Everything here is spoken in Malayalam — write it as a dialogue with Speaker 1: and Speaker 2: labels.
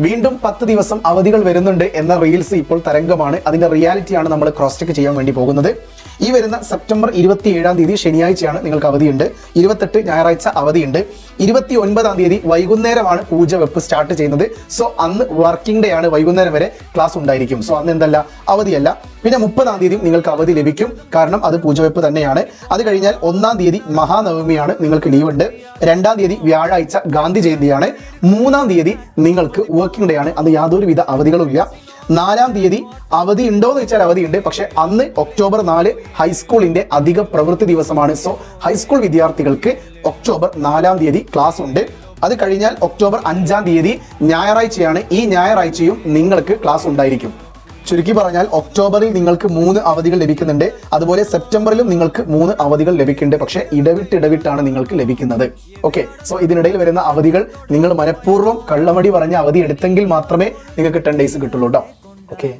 Speaker 1: വീണ്ടും പത്ത് ദിവസം അവധികൾ വരുന്നുണ്ട് എന്ന റീൽസ് ഇപ്പോൾ തരംഗമാണ്. അതിന്റെ റിയാലിറ്റിയാണ് നമ്മൾ ക്രോസ് ചെക്ക് ചെയ്യാൻ വേണ്ടി പോകുന്നത്. ഈ വരുന്ന സെപ്റ്റംബർ ഇരുപത്തി ഏഴാം തീയതി ശനിയാഴ്ചയാണ് നിങ്ങൾക്ക് അവധിയുണ്ട്. ഇരുപത്തെട്ട് ഞായറാഴ്ച അവധിയുണ്ട്. ഇരുപത്തി ഒൻപതാം തീയതി വൈകുന്നേരമാണ് പൂജ വെപ്പ് സ്റ്റാർട്ട് ചെയ്യുന്നത്. സോ അന്ന് വർക്കിംഗ് ഡേ ആണ്. വൈകുന്നേരം വരെ ക്ലാസ് ഉണ്ടായിരിക്കും. സോ അന്ന് എന്തല്ല? അവധിയല്ല. പിന്നെ മുപ്പതാം തീയതി നിങ്ങൾക്ക് അവധി ലഭിക്കും. കാരണം അത് പൂജവെപ്പ് തന്നെയാണ്. അത് കഴിഞ്ഞാൽ ഒന്നാം തീയതി മഹാനവമിയാണ്. നിങ്ങൾക്ക് ലീവ് ഉണ്ട്. രണ്ടാം തീയതി വ്യാഴാഴ്ച ഗാന്ധി ജയന്തിയാണ്. മൂന്നാം തീയതി നിങ്ങൾക്ക് വർക്കിംഗ് ഡേ ആണ്. അന്ന് യാതൊരുവിധ അവധികളുമില്ല. നാലാം തീയതി അവധി ഉണ്ടോ എന്ന് വെച്ചാൽ അവധിയുണ്ട്. പക്ഷെ അന്ന് ഒക്ടോബർ നാല് ഹൈസ്കൂളിന്റെ അധിക പ്രവൃത്തി ദിവസമാണ്. സോ ഹൈസ്കൂൾ വിദ്യാർത്ഥികൾക്ക് ഒക്ടോബർ നാലാം തീയതി ക്ലാസ് ഉണ്ട്. അത് കഴിഞ്ഞാൽ ഒക്ടോബർ അഞ്ചാം തീയതി ഞായറാഴ്ചയാണ്. ഈ ഞായറാഴ്ചയും നിങ്ങൾക്ക് ക്ലാസ് ഉണ്ടായിരിക്കും. ചുരുക്കി പറഞ്ഞാൽ ഒക്ടോബറിൽ നിങ്ങൾക്ക് മൂന്ന് അവധികൾ ലഭിക്കുന്നുണ്ട്. അതുപോലെ സെപ്റ്റംബറിലും നിങ്ങൾക്ക് മൂന്ന് അവധികൾ ലഭിക്കുന്നുണ്ട്. പക്ഷേ ഇടവിട്ട് ഇടവിട്ടാണ് നിങ്ങൾക്ക് ലഭിക്കുന്നത്. ഓക്കെ സോ ഇതിനിടയിൽ വരുന്ന അവധികൾ നിങ്ങൾ മനഃപൂർവം കള്ളമടി പറഞ്ഞ അവധി എടുത്തെങ്കിൽ മാത്രമേ നിങ്ങൾക്ക് ടെൻ ഡേയ്സ് കിട്ടുള്ളൂ കേട്ടോ ഓക്കെ